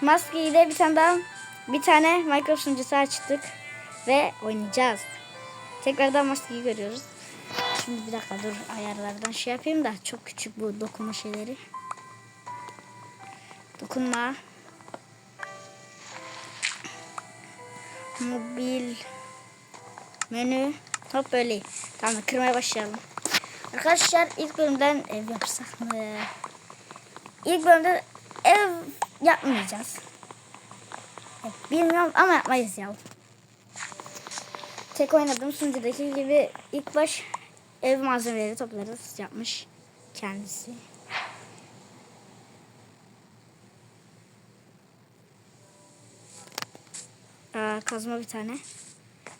Maskeyi de bir tane daha bir tane Minecraft sunucusu açtık ve oynayacağız. Tekrardan maskeyi görüyoruz. Şimdi bir dakika dur ayarlardan şey yapayım da çok küçük bu dokunma şeyleri. Dokunma. Mobil menü hop böyle. Tamam kırmaya başlayalım. Arkadaşlar ilk bölümden ev yapsak mı? İlk bölümde ev yapmayacağız. Bilmiyorum ama yapmayız ya. Tek oynadığım sunucudaki gibi ilk baş ev malzemeleri toplarız yapmış kendisi. Aa, kazma bir tane.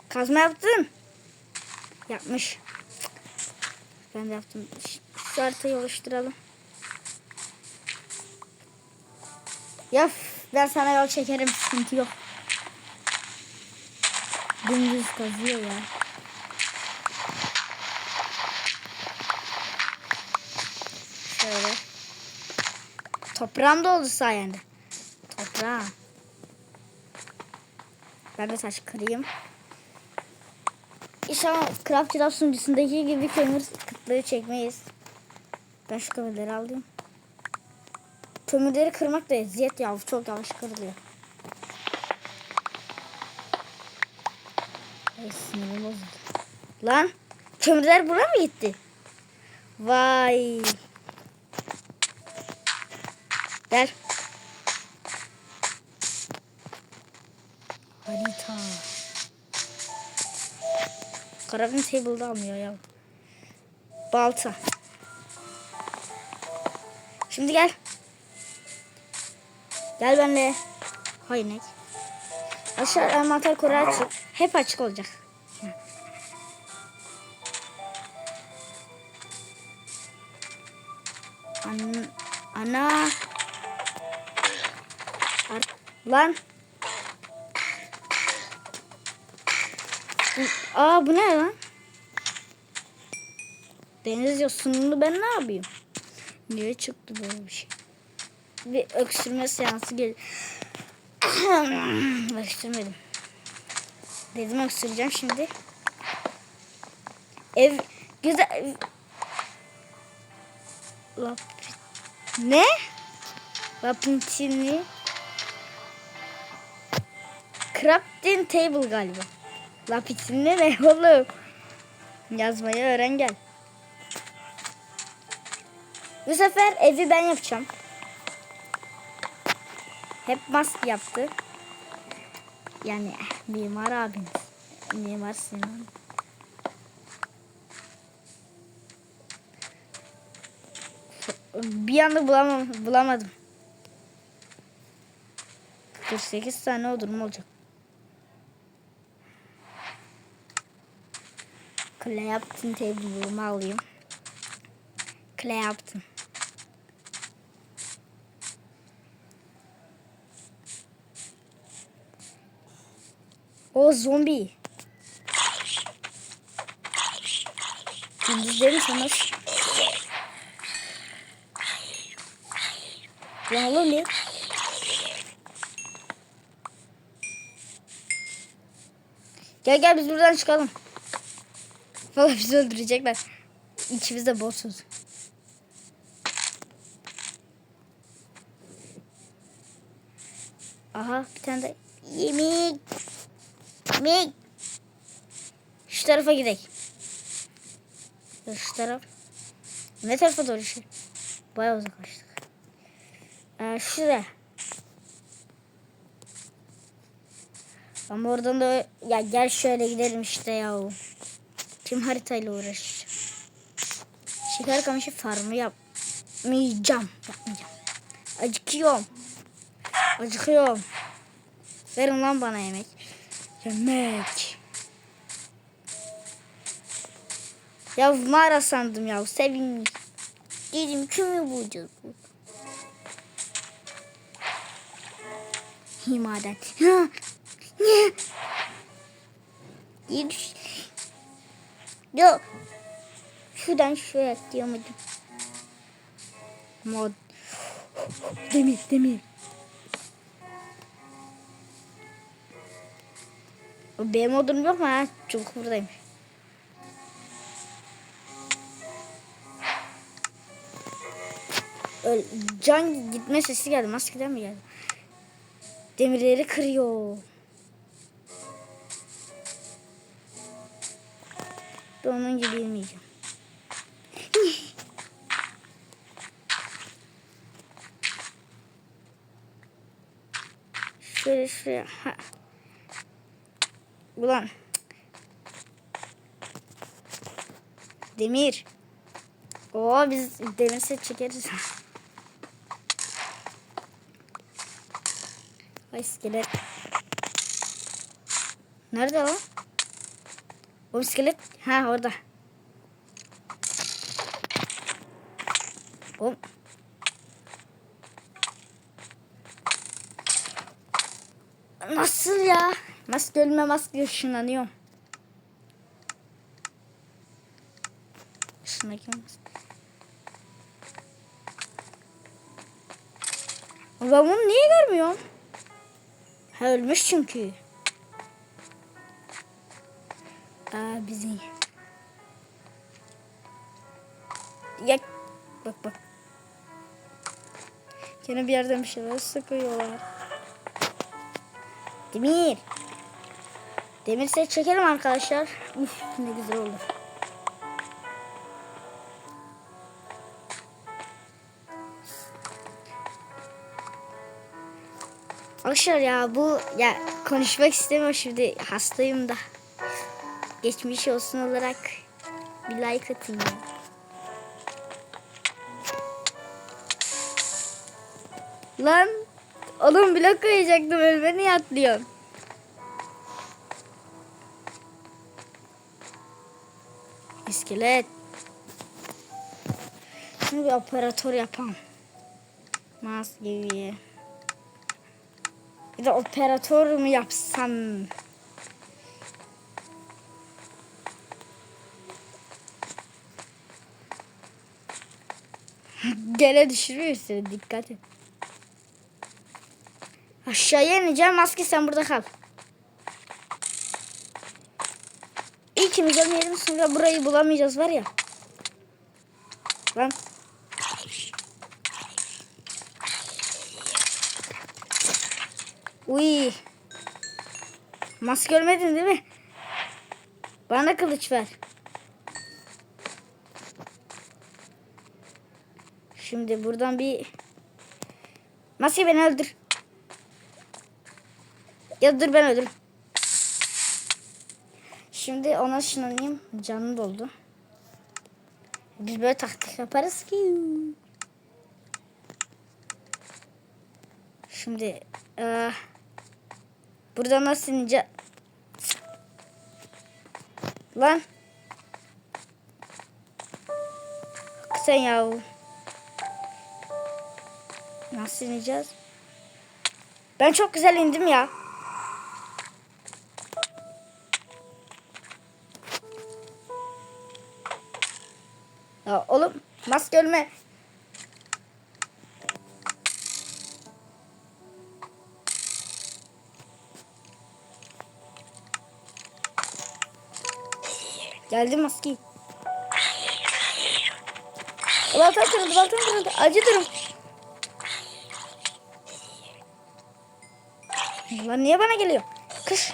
Kazma yaptın. Yapmış. Ben de yaptım. Şu haritayı oluşturalım. Ya ben sana yol çekerim sıkıntı yok. Dümdüz kazıyor ya. Şöyle. Toprağım da oldu sayende. Toprağım. Ben de taş kırayım. İnşallah Craft Club sunucusundaki gibi kömür kıtlığı çekmeyiz. Ben şu kömürleri alayım. Kömürleri kırmak da eziyet ya. Çok yavaş kırılıyor. Ay sinirim bozuldu. Lan kömürler buraya mı gitti? Vay. Gel. Harita. Karabin table'da almıyor ya. Balta. Şimdi gel. Gel benimle. Hayır ne? Aşağı envanter koru açık. Hep açık olacak. An ana. Ar- Lan. Aa bu ne lan? Deniz yosununu ben ne yapayım? Niye çıktı böyle bir şey? Bir öksürme seansı gel. Öksürmedim. Dedim öksüreceğim şimdi. Ev güzel. Lap ne? Lapintini. Crafting table galiba. Lapitini ne oğlum? Yazmayı öğren gel. Bu sefer evi ben yapacağım. Hep mask yaptı. Yani mimar abiniz. Mimar Sinan. Bir anda bulamam, bulamadım. 48 tane o durum olacak. Yaptın tablo'umu alayım. Clay O zombi. Gündüzleri sanır. Lan oğlum bir. Gel gel biz buradan çıkalım. Valla bizi öldürecekler. İkimiz de bossuz. Aha bir tane de yemek. Yemek. Şu tarafa gidelim. Şu taraf. Ne tarafa doğru şu? Bayağı uzaklaştık. Ee, şuraya. Ama oradan da ya gel şöyle gidelim işte ya. Tüm haritayla uğraşacağım. Şeker kamışı farmı yapmayacağım. Yapmayacağım. Acıkıyorum. Acıkıyorum. Verin lan bana yemek. Yemek. Ya mağara sandım ya. Sevinmiş. Dedim kimi bulacağız bu? Himaden. Ha. Ne? Yürü. Yok. Şuradan şuraya atlayamadım. Mod. Demir demir. B modum yok mu ha? Çubuk buradaymış. Öl can gitme sesi geldi. Maskeden mi geldi? Demirleri kırıyor. Ben onun gibi yemeyeceğim. Şöyle şuraya. Ha. Ulan. Demir. Oo biz demir set çekeriz. Ay iskelet. Nerede o? O iskelet. Ha orada. O. Nasıl ya? Maske ölme maske ışınlanıyorum. Işınlanıyorum. Ben bunu niye görmüyorum? Ha ölmüş çünkü. Aa bizi. Ya bak bak. Yine bir yerden bir şeyler sıkıyorlar. Demir. Demir set çekelim arkadaşlar. Uf ne güzel olur. Arkadaşlar ya bu ya konuşmak istemiyorum şimdi hastayım da. Geçmiş olsun olarak bir like atın ya. Lan oğlum blok koyacaktım önüme niye atlıyorsun? İskelet. Şimdi bir operatör yapalım. Mas gibi. Bir de operatör mü yapsam? Gene düşürüyor seni dikkat et. Aşağıya ineceğim maske sen burada kal. İkimiz ölmeyelim sonra burayı bulamayacağız var ya. Lan. Uy. Maske görmedin değil mi? Bana kılıç ver. Şimdi buradan bir... Maske beni öldür. Ya dur ben öldürürüm. Şimdi ona ışınlanayım. Canı doldu. Biz böyle taktik yaparız ki. Şimdi eee buradan nasıl ineceğim? Lan. Sen yahu. Nasıl ineceğiz? Ben çok güzel indim ya. Ya oğlum maske ölme. Geldi maske. Baltam kırıldı, baltam kırıldı. Acı durum. Lan niye bana geliyor? Kış.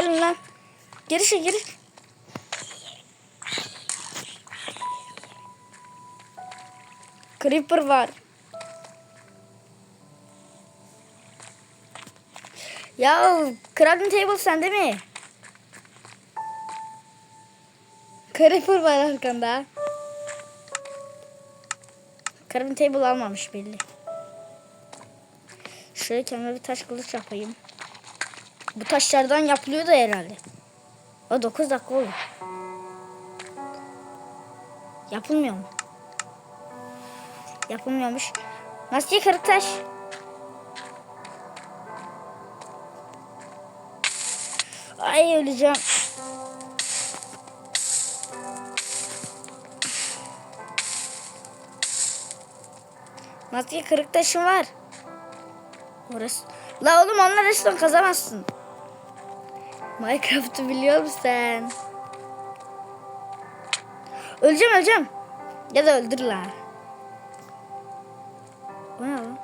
Gelin lan. Geri şey geri. Creeper var. Ya crafting table sende mi? Creeper var arkanda. Crafting table almamış belli. Şöyle kendime bir taş kılıç yapayım. Bu taşlardan yapılıyor da herhalde. O 9 dakika oldu. Yapılmıyor mu? Yapılmıyormuş. Maske kırık taş. Ay öleceğim. Maske kırık taşım var. Orası. La oğlum onunla resmen kazamazsın. Minecraft'ı biliyor musun? Öleceğim öleceğim. Ya da öldür la. Bu ne lan?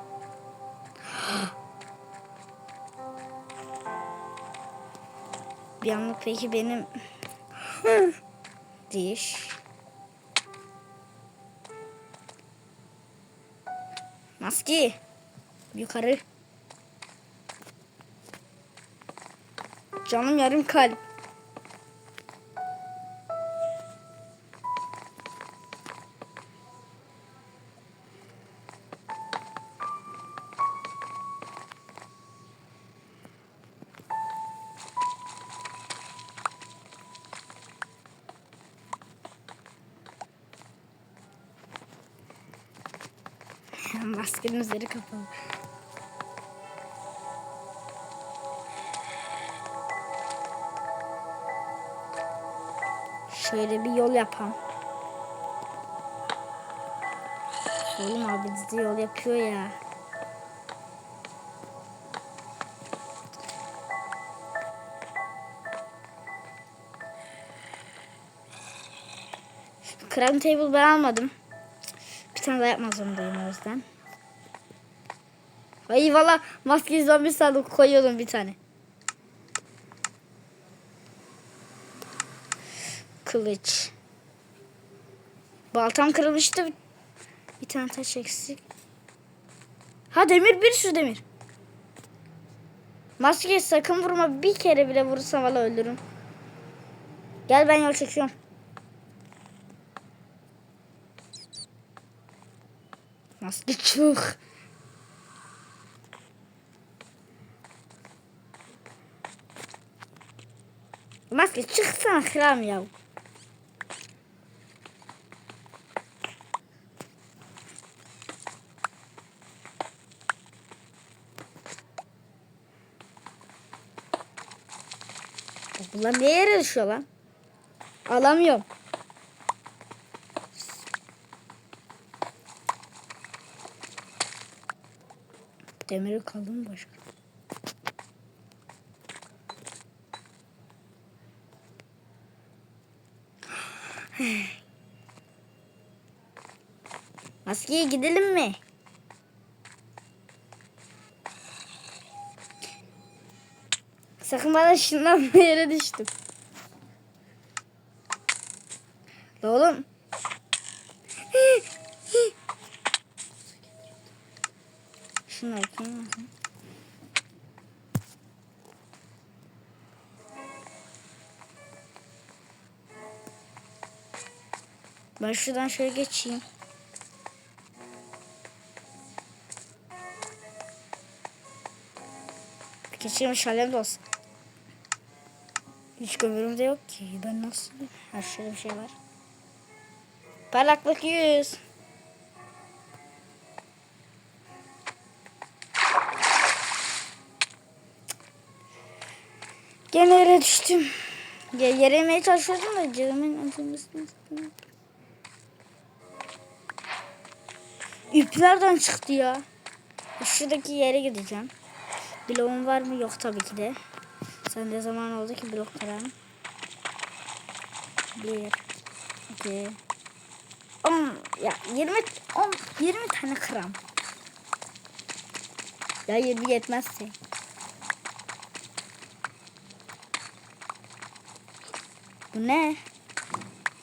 Bir anlık peki benim diş. Maske. Yukarı. Canım yarım kalp. Maskenin üzeri kapalı. Şöyle bir yol yapalım. Oğlum abi bizi yol yapıyor ya. Crown table ben almadım. Bir tane daha yapmak zorundayım o yüzden. Ay valla maske zombi sandık koyuyordum bir tane. Kılıç. Baltam kırılmıştı. Bir tane taş eksik. Ha demir bir sürü demir. Maske sakın vurma. Bir kere bile vurursam valla öldürürüm. Gel ben yol çekiyorum. Maske çık. Maske çıksana kram ya. Bunlar ne yere düşüyor lan? Alamıyorum. Demiri kaldı mı başka? Maskeye gidelim mi? Sakın bana şundan yere düştüm. La oğlum. Şunu bakayım. Ben şuradan şöyle geçeyim. Geçeyim şalem de olsun. Hiç kömürüm de yok ki. Ben nasıl? Her şeyde bir şey var. Parlaklık 100. Gene yere düştüm. Ya yere yemeye çalışıyordum da canımın acımasını istedim. İplerden çıktı ya. Şuradaki yere gideceğim. Bloğum var mı? Yok tabii ki de. Sen de zaman oldu ki blok kıralım. Bir, iki, on, ya 20, on, 20 tane kıram. Ya 20 yetmezse. Bu ne?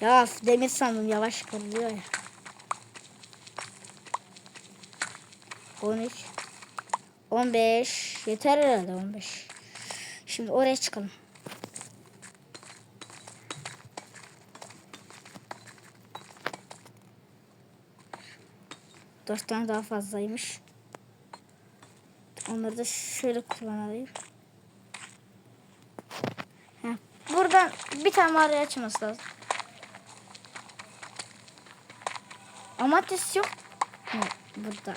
Ya demir sandım yavaş kırılıyor ya. 13 15 yeter herhalde 15. Şimdi oraya çıkalım. Dört tane daha fazlaymış. Onları da şöyle kullanayım. Heh. Buradan bir tane mağarayı açması lazım. Amatis yok mu burada?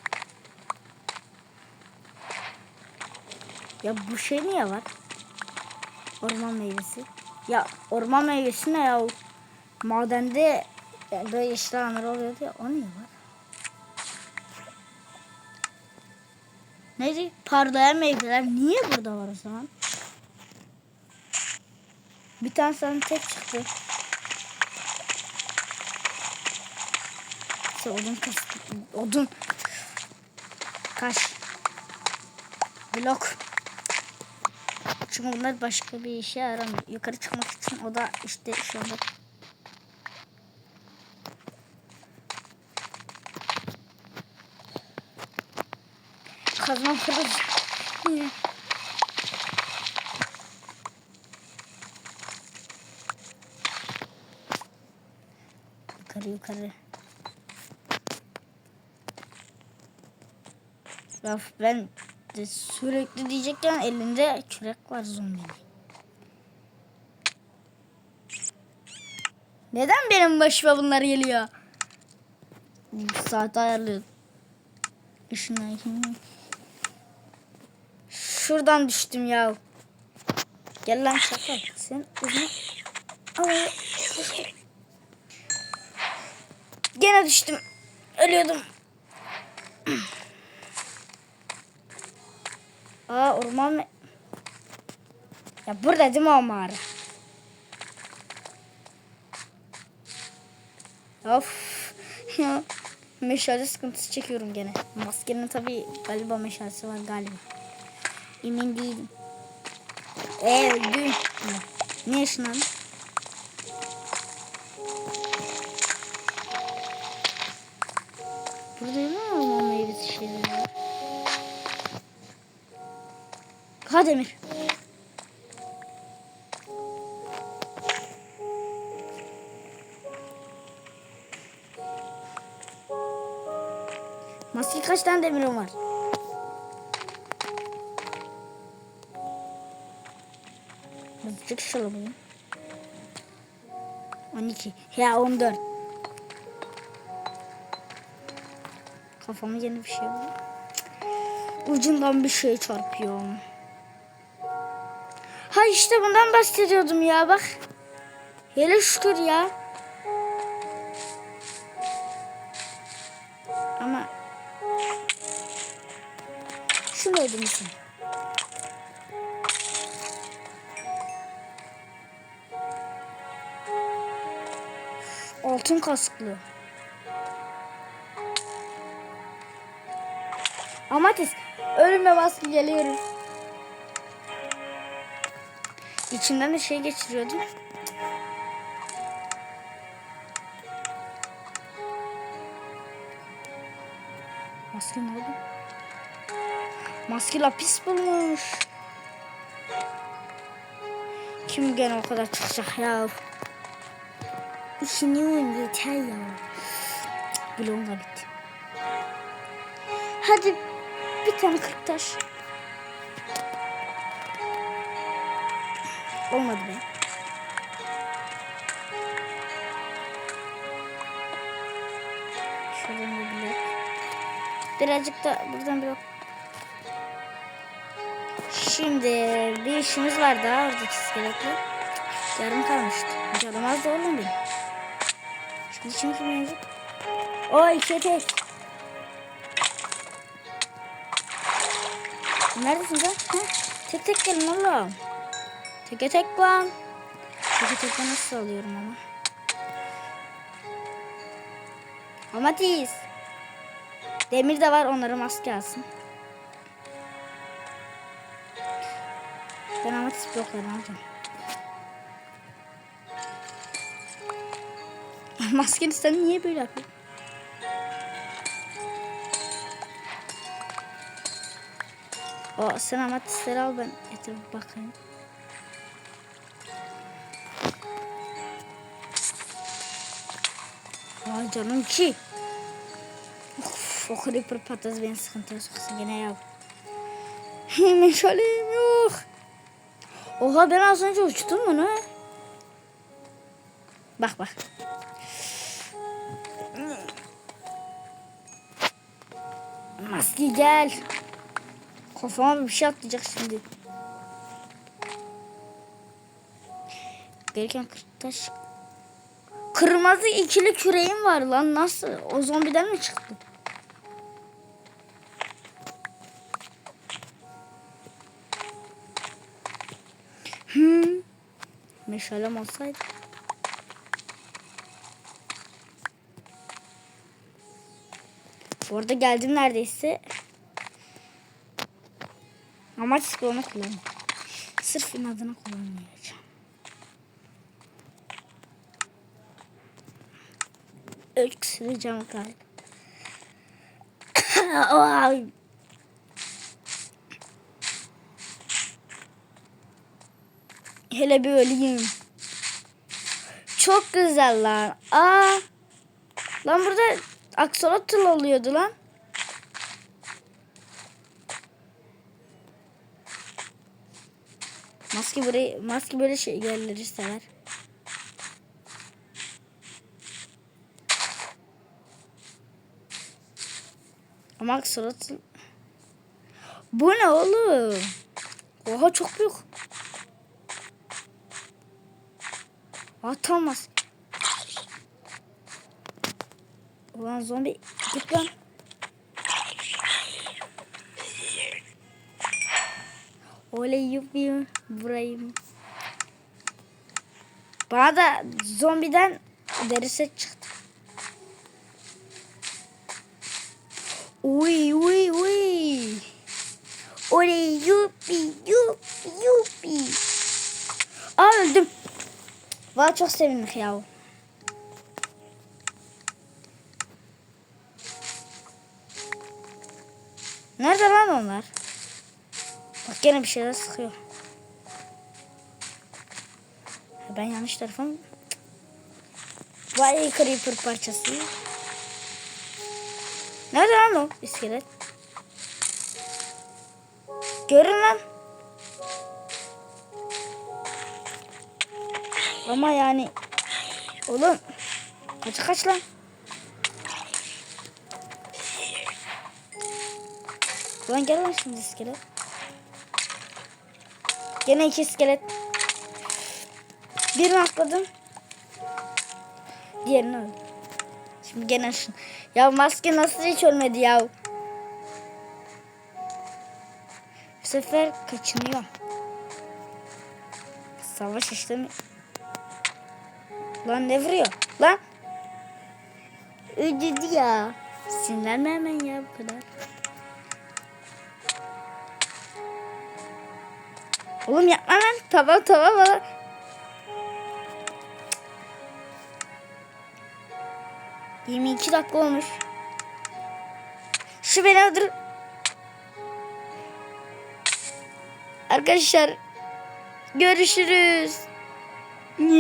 Ya bu şey niye var? Orman meyvesi. Ya orman meyvesi ne ya? Madende yani böyle alanlar oluyordu ya. O niye var? Neydi? Parlayan meyveler niye burada var o zaman? Bir tane sana tek çıktı. İşte odun kas odun kaş blok. Çünkü bunlar başka bir işe yaramıyor. Yukarı çıkmak için o da işte şurada. Kazma fırız. Yine. Yukarı yukarı. Raf ben de sürekli diyecekken elinde kürek var zombinin. Neden benim başıma bunlar geliyor? Saat ayarlıyordum. Şuna Şuradan düştüm ya. Gel lan şaka. Sen uzun. Gene düştüm. Ölüyordum. Aa orman mı? Ya burada değil mi o mağara? Of. Ya. Meşale sıkıntısı çekiyorum gene. Maskenin tabi galiba meşalesi var galiba. Emin değilim. Eee öldüm. Ne yaşın Burada Ha demir. Maske kaç tane demirim var? Azıcık şöyle bulayım. 12. Ya 14. Kafama yeni bir şey var. Ucundan bir şey çarpıyor. Ha işte bundan bahsediyordum ya bak. Hele şükür ya. Ama şunu ödemişsin. Altın kasklı. Amatis ölüme baskı geliyorum. İçimden de şey geçiriyordum. Maske nerede? Maske lapis bulmuş. Kim gene o kadar çıkacak ya? Düşünüyorum yeter ya. Bloğum da bitti. Hadi bir tane kırk taş. Olmadı be. Şuradan bir blok. Birazcık da buradan blok. Şimdi bir işimiz var daha oradaki iskeletli. Yarım kalmıştı. Yaramaz da oğlum benim. Şimdi şimdi mevcut. O iki tek. Neredesin sen? Ha? Tek tek gelin oğlum. Teke tek lan. Teke tek nasıl alıyorum ama. Amatiz. Demir de var onları maske alsın. Ben amatiz bloklarını alacağım. Maskeni sen niye böyle yapıyorsun? O sen amatistleri al ben etrafı bakayım. Vay canım ki. Of, o creeper patates beni sıkıntıya soksun gene ya. Meşalem yok. Oha ben az önce uçtum bunu. Bak bak. Maske gel. Kafama bir şey atlayacak şimdi. Gereken kırtaş. Kırmızı ikili küreğim var lan nasıl? O zombiden mi çıktı? Hmm. Meşalem olsaydı. Bu arada geldim neredeyse. Amaç skorunu kullanıyorum. Sırf inadına kullanmayacağım. Öksüreceğim kalp. Ay. Hele bir öleyim. Çok güzel lan. Aa. Lan burada aksolotl oluyordu lan. Maske burayı maske böyle şey yerleri sever. Ama aksolotl Bu ne oğlum? Oha çok büyük. Atamaz. Ulan zombi git lan. Oley yuppi burayı. Bana da zombiden deri set çıktı. Uy uy uy. Oley yuppi yuppi yuppi. Aa öldüm. Valla çok sevindik ya. Nerede lan onlar? Bak gene bir şeyler sıkıyor. Ben yanlış? Cık. Vay creeper parçası. Nerede lan o iskelet? Görün lan. Ama yani oğlum kaç kaç lan. Ulan gel lan şimdi iskelet. Gene iki iskelet. Birini atladım. Diğerini öldüm. Şimdi gene Ya maske nasıl hiç ölmedi ya? Bu sefer kaçınıyor. Savaş işlemi. Lan ne vuruyor? Lan. Öldürdü ya. Sinirlenme hemen ya bu kadar. Oğlum yapma lan. Tamam tamam. Oğlum. 22 dakika olmuş. Şu beni öldür. Arkadaşlar görüşürüz. Niye?